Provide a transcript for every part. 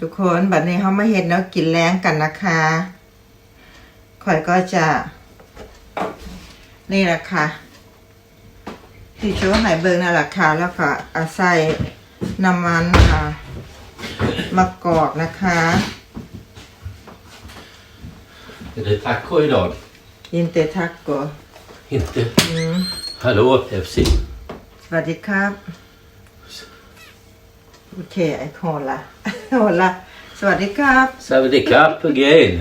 ทุกคนบัดนี้เขามาเห็นแล้วกินแรงกันนะคะข่อยก็จะ นี่แหละค่ะที่โชว์ใหายเบิงนั่นแหละค่ะแล้วก็อาศัยน้ำมันอ่ามะกอกนะคะ Är det taco idag? อินเตทักโก Inte? อืม Hallå FC. สวัสดีครับ โอเค ไอโคนละ โคนละ สวัสดีครับ Savadikap again.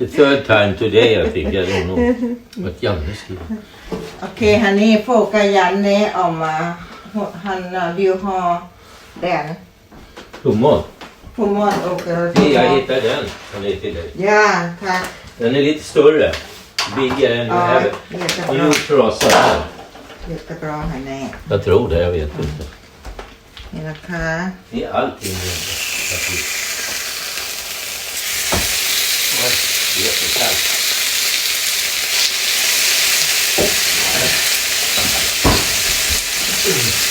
The third time today I think. I don't know what Janne skriver. โอเคฮันนี่โฟกัสยันเน่ออกมาฮันวิวฮอแดน Plommon. ฟูมอนโอเค Nej, jag hittade den. Den är till dig. ย่าค่ะ Den är lite större. Bigger än อ๋อ du have. เดี๋ยวจะ Och รอ gjord trasa här. เดี๋ยวจะรอให้แน่ Jag tror det, jag vet inte. นี่นะคะ นี่เอานที่นี่ครับพี่เยอะไปจ้าอืม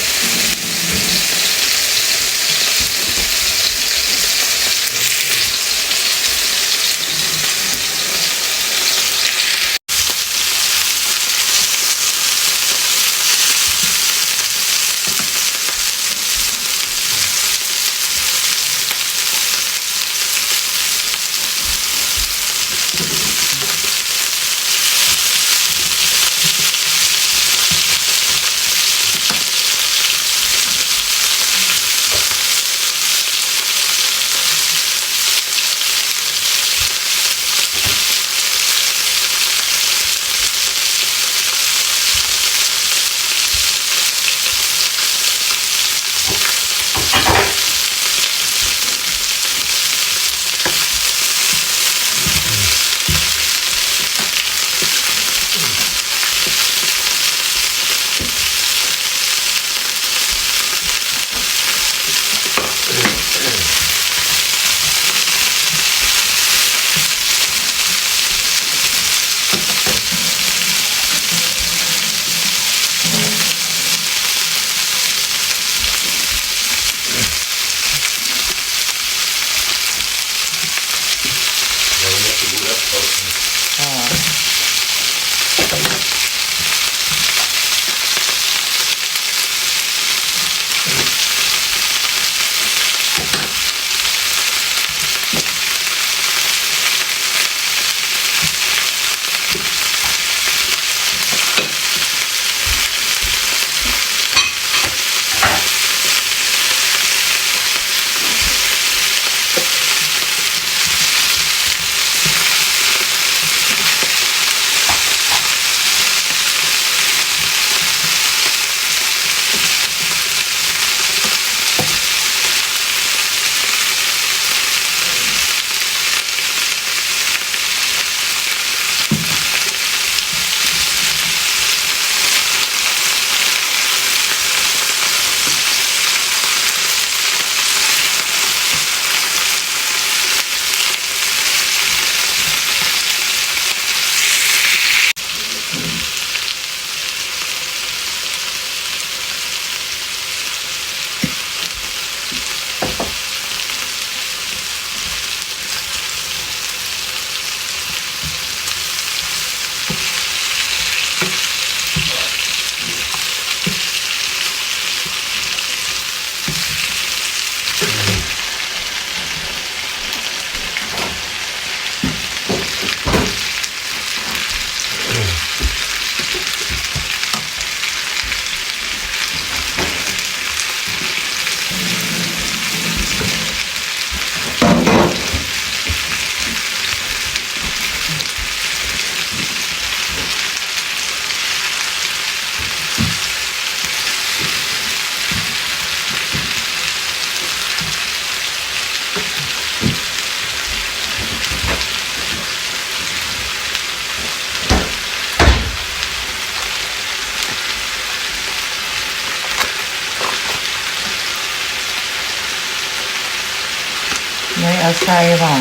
เอาใส่หม่อง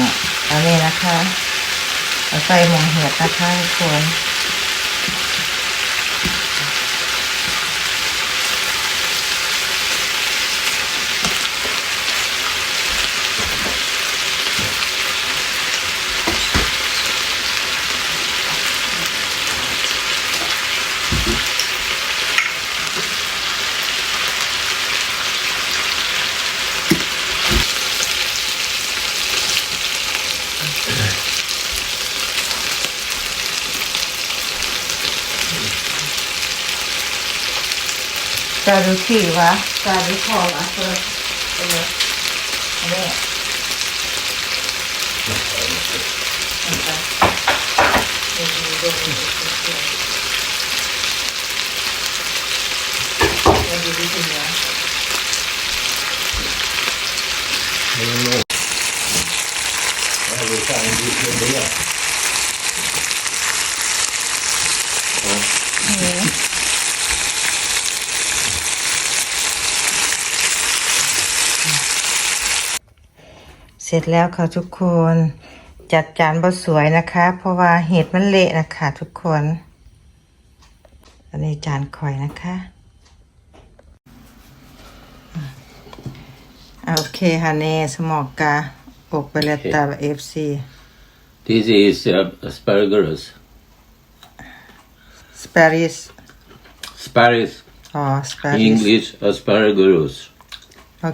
อันนี้นะคะ เอาใส่หม่องเห็ดนะคะทุกคน 자루티와 자루코 앞으로 네. 감사합니 다. เสร็จแล้วค่ะทุกคน จัดจานบ่สวยนะคะ เพราะว่าเห็ดมันเละนะคะทุกคน อันนี้จานข่อยนะคะอะโอเคฮะเน่สมอกกาอกไปเลตาเอฟซี This is uh, asparagus. สเปริส Sparris. อ๋อสเปริส English asparagus. โอ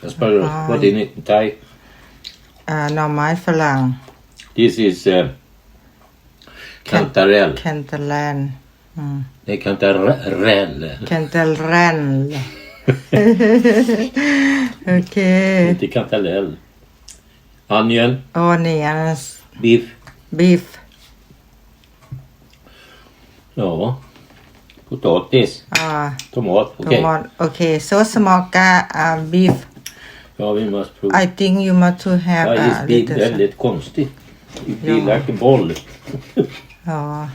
เค Asparagus. Asparagus. Ah. What in it? Thai. อ่าหน่อไม้ฝรั่ง This is uh, kantarell. แคนเตลแลนอืม Nej, kantarell. แคนเตลแรน โอเค Inte kantarell. Onion, โอ้นี่อัน beef. บีฟ Ja. Potatis. อ่า Tomat. ทุก Okej. หมดโอเค so small กาอ่า beef Ja, vi must prove. I think you must to have Ja, a det är little. väldigt konstigt. It be Ja. like a ball Ja,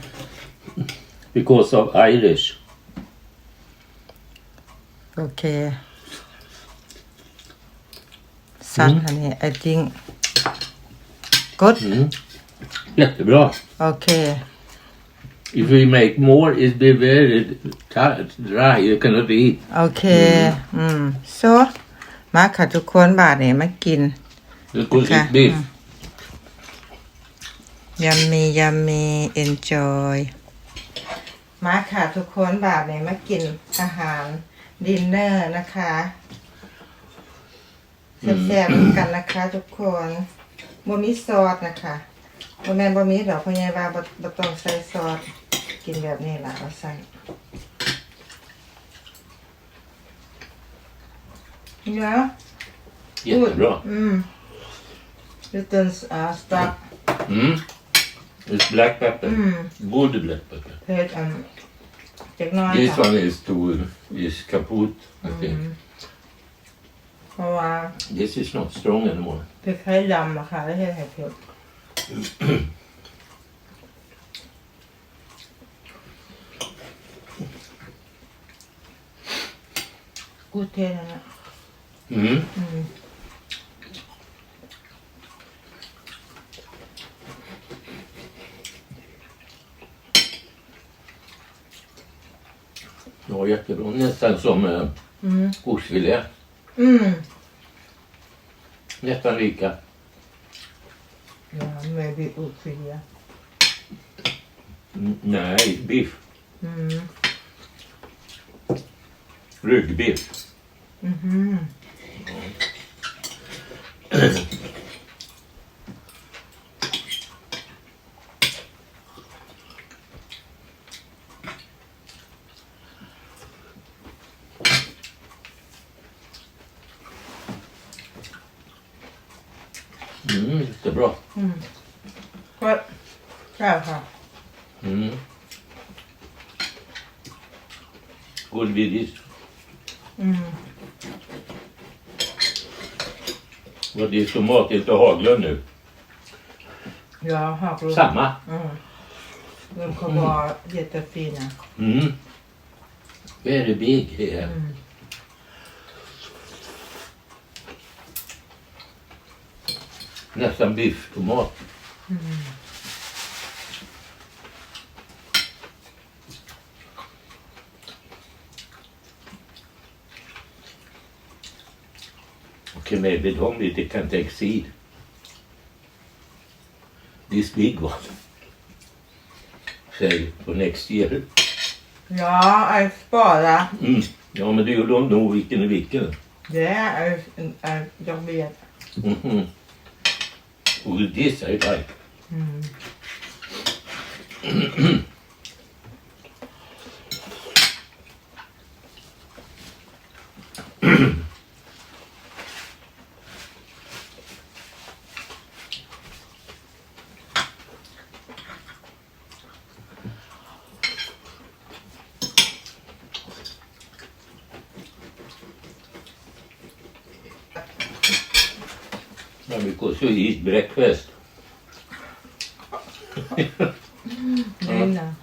because of Irish. okay. Some mm. honey, I think. Good. Mm. Jättebra. Okay. If we make more it be very dry. You cannot eat. Okay. Mm. mm. So มาค่ะทุกคนบาทเนี่ยมากิน Because Okay. it's beef. ยัมมียัมมี enjoy มาค่ะทุกคนบาทเนี่ยมากินอาหารดินเนอร์นะคะแซ่บๆกันนะคะ ทุกคนบ่มีซอสนะคะบ่แม่นบ่มีดอกเพราะไงว่าบ่บ่ต้องใส่ซอสกินแบบนี้ล่ะเอาใส่ เนาะ Jättebra. อืม Liten uh, stuff Mm. It's black pepper. อืม Good black pepper. เผ็ดอันเล็กน้อย This ค่ะ one is too is kaput. I think. เพราะว่า This is not strong anymore. พริกไทยดำอะค่ะไม่ใช่ไข่เผ็ดกูเทนนะ Mm. Mm. var jättebra. Nästan som eh, mm. oxfilé. Mm. Nästan lika. Ja, med är oxfilé. Mm, nej, biff. Mm. Ryggbiff. Mm -hmm. Mm, jättebra. Mm. Skål. Mm. Skål Birgit. Mm. Vad det är så matigt att hagla nu. Ja, havre. Samma. Mm. De kommer vara jättefina. Mm. Very big here. Mm. Nästan biff, tomat. Okay, maybe don't eat, it can take seed. This big one. Say for next year. Ja, jag sparar. Mm. Ja, men det ju då nog vilken är vilken. Det är, jag vet. Mhm. Och this I like. Mm. because you eat breakfast. Uh, mm. Nej,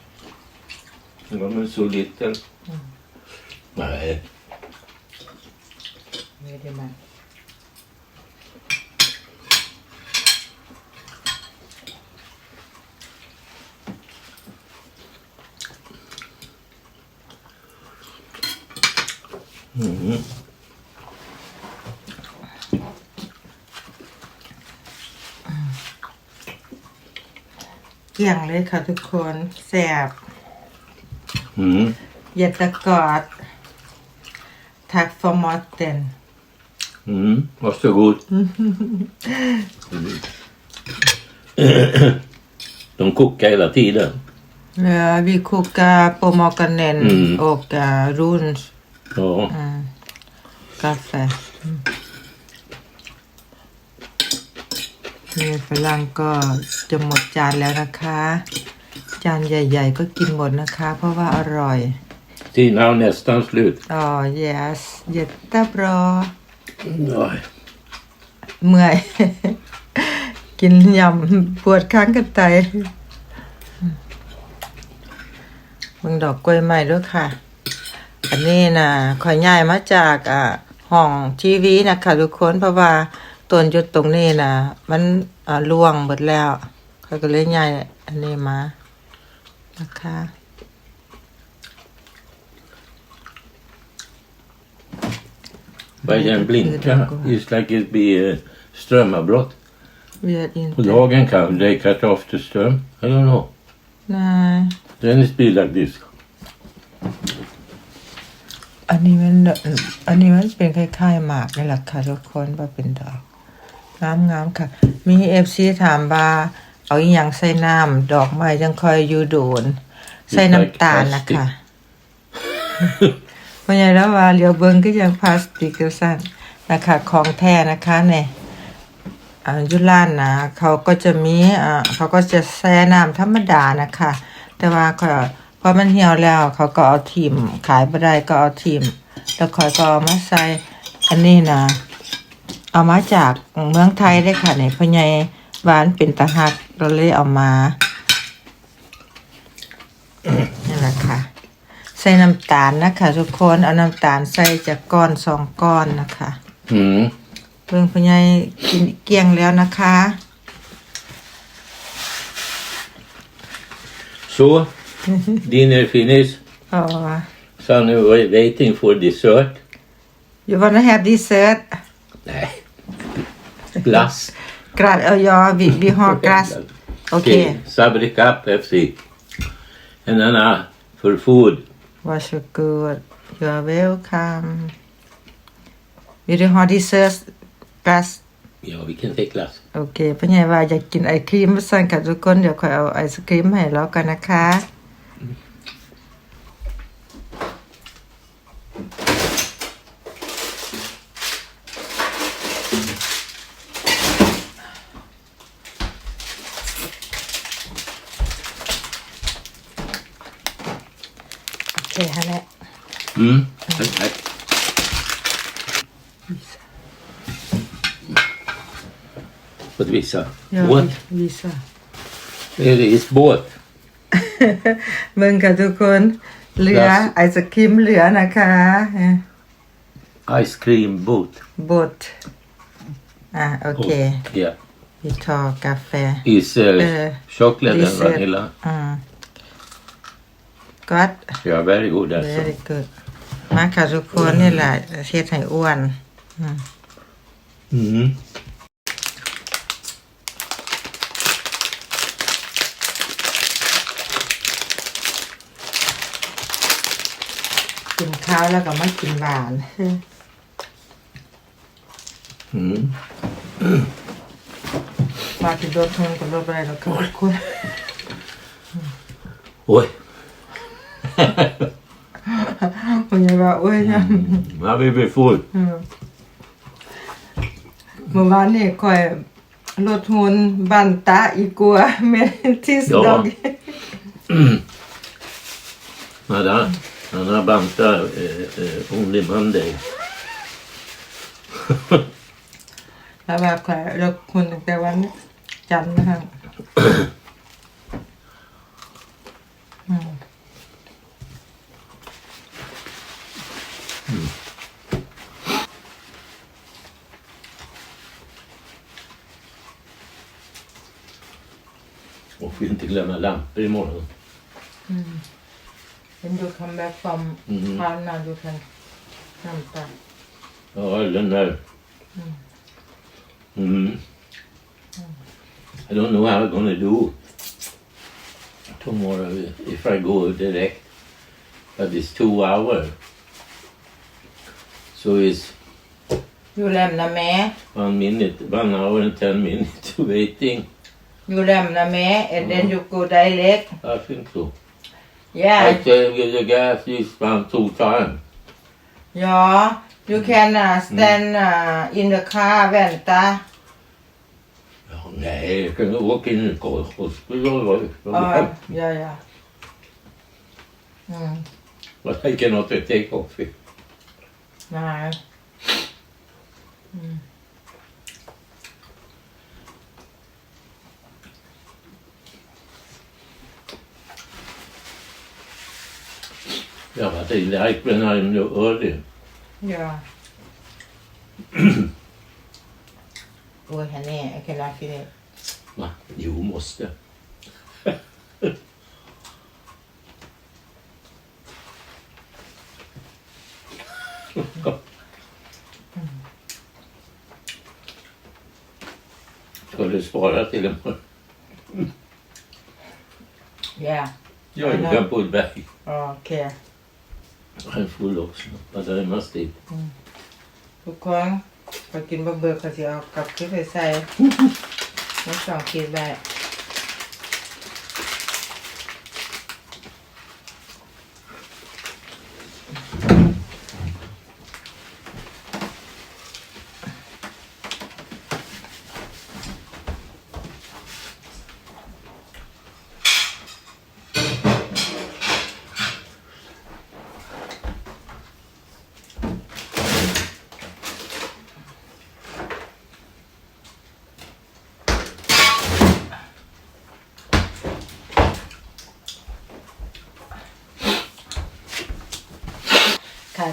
เกลี่ยงเลยค่ะทุกคนแสบ Mm. Jättegott. Tack för maten. Mm. Varsågod. De kokar hela tiden. Ja, vi kokar på morgonen Mm. och uh, lunch, Ja. kaffe. Mm. นี่ฝรั่งก็จะหมดจานแล้วนะคะ จานใหญ่ ๆ ก็กินหมดนะคะ เพราะว่าอร่อย Tina har nästan slut. อ๋อ yes เย็ดตาบรอ Oj. เมื่อยกินยำปวดข้างกันไตมึงดอกกล้วยใหม่ด้วยค่ะ อันนี้นะขอยย้ายมาจากอ่าห้องทีวีนะคะทุกคนเพราะว่า ต้นจุดตรงนี้นะมันอ่าล่วงหมดแล้วเขาก็เลยย้ายอันนี้มานะคะ Börjar blinka. It's like it be uh, strömavbrott. เวียดอิน På dagen kan they cut off the ström. I don't know. นาย Then it be like this. อันนี้มันอันนี้มันเป็นคล้ายๆหมากนี่แหละค่ะทุกคนว่าเป็นดอก งามงามๆค่ะ มีเอฟซีถามว่าเอาอหย่างใส่น้ำดอกไม้จังคอยอยู่โดน ใส่น้ำตาลนะคะเพราะไงแล้วว่าเหลียวเบิงก็ยังพลาสติกกระสั้นนะคะของแท้นะคะเนี่ยอ่าอยุล้านนะเขาก็จะมีอ่าเขาก็จะแช่น้ำธรรมดานะคะ แต่ว่าก็พอมันเหี่ยวแล้ว เขาก็เอาทิมขายไม่ได้ก็เอาทิมแล้วคอยก็เอามาใส่อันนี้นะ เอามาจากเมืองไทยได้ค่ะในพ่อใหญ่หวานเป็นตะหักเราเลยเอามานี่แหละค่ะ ใส่น้ำตาลนะคะทุกคนเอาน้ำตาลใส่จากก้อนสองก้อนนะคะ Mm. เพิ่งพ่อใหญ่กินเกลี้ยงแล้วนะคะ Så, dinner finished. อ๋อ So now we're waiting for dessert. you wanna have dessert Nej. Glass. กราดเอายอวิบิฮอกราสโอเค Okay, Sabrika Pepsi. And then uh, for food. was so good you are welcome with the hot dessert กราส Ja, vi kan take glass. โอเคพ่อใหญ่ว่าอยากกินไอครีมมาสั่งกับทุกคนเดี๋ยวคอยเอาไอศครีมให้แล้วกันนะคะ โอเคฮะแหละ Mm. Tack, tack. Fått visa. Båt. วีซ่า Det är båt. มึงกับทุกคนเหลือ Yes ไอศครีมเหลือนะคะ Ice cream boat. บดอะโอเค Oh, yeah. วิทอกาแฟ Is uh, Uh, chocolate and dessert. vanilla. อืมก็ด Yeah, very good also. very good มาค่ะทุกคนนี่แหละเช็ดให้อ้วน Mm. ข้าวแล้วก็ไม่กินหวาน Mm. มาถึงรถทนกับรถอะไรแล้วก็ทุกคน Oj. คุณยายว่าว่าโอ้ยยัง Now we be full. เออเมื่อวานนี่คอยรถหุนบันตาอีกัวเมนทิส Ja. ดอก Nada, Han har bantat eh, eh, Only Monday. Jag var kvar och kunde inte vara med. Janne han. Och vi inte glömma lampor imorgon. Mm. when you come back from Mhm. Ghana, you can come back. Oh, I don't know. hmm I don't know how I'm gonna do tomorrow if I go direct, but it's two hours. So it's You lämnar med. one minute, one hour and ten minutes waiting. You lämnar med and then mm. you go direct. I think so. Yeah, I can get the gas this time two times. Yeah. You can uh, stand uh, in the car, Venta. No, no, I can walk in the hospital. But yeah, yeah. Mm. I cannot take off it. No. Mm. ja, was ich leicht bin, habe ich nur Urde. Ja. Går han ner? Jag kan lära dig det. Va? Jo, måste. Ska du spara till imorgon? Ja. Jag är på väg. Okej. Iväg. โอเค Jag är full också. But I must eat. ทุกคนพอกินบะเบิกก็จะเอากลับขึ้นไปใส่ ไม่สองขีดแบบ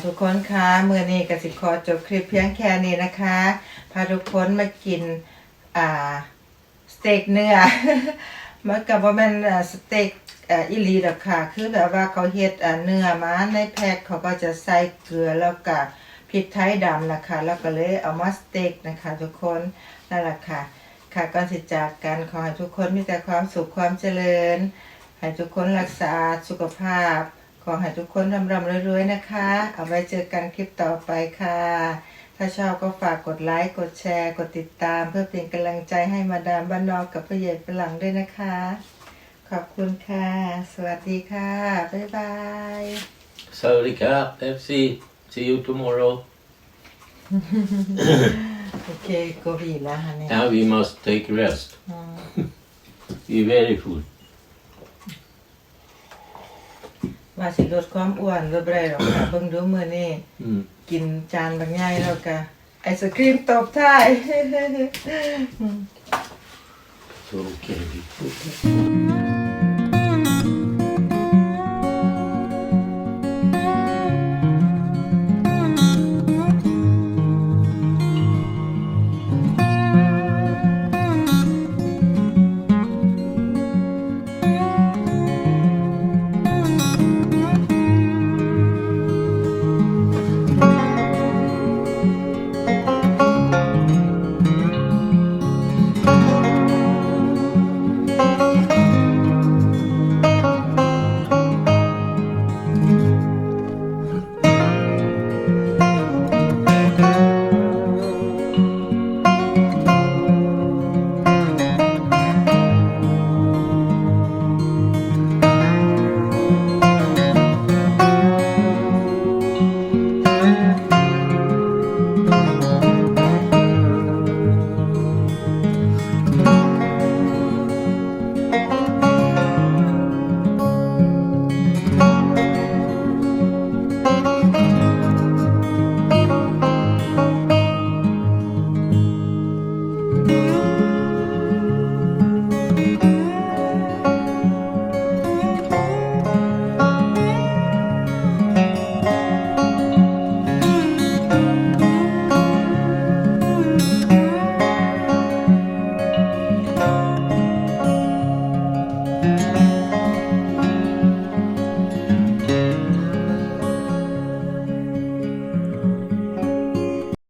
ทุกคนคะมือนี้กสิขอจบคลิปเพียงแค่นี้นะคะ พาทุกคนมากินอ่าสเต็กเนื้อมันกับว่ามันสเต็กอิลีดอกค่ะ คือแบบว่าเขาเฮ็ดเนื้อมาในแพ็คเขาก็จะใส่เกลือแล้วก็พริกไทยดำนะคะ แล้วก็เลยเอามาสเต็กนะคะ ทุกคนนั่นแหละค่ะ ค่ะก่อนสิจากกันขอให้ทุกคนมีแต่ความสุขความเจริญ ให้ทุกคนรักษาสุขภาพ ขอให้ทุกคนร่ำรำรวยๆนะคะ เอาไว้เจอกันคลิปต่อไปค่ะ ถ้าชอบก็ฝากกดไลค์ กดแชร์ กดติดตาม เพื่อเป็นกำลังใจให้มาดามบ้านนอกกับพ่อใหญ่ฝรั่งด้วยนะคะ ขอบคุณค่ะ สวัสดีค่ะ บ๊ายบาย Saudi Cup FC. See you tomorrow. โอเคโกบีแล้วฮะเนี่ย Now we must take rest. อืม We're very full. ว่าสิลดความอ้วนลดบ่ได้หรอกค่ะ เบิ่งดูมือนี่ Mm. กินจานบางใหญ่แล้วก็ไอศครีมตบท้าย So can we put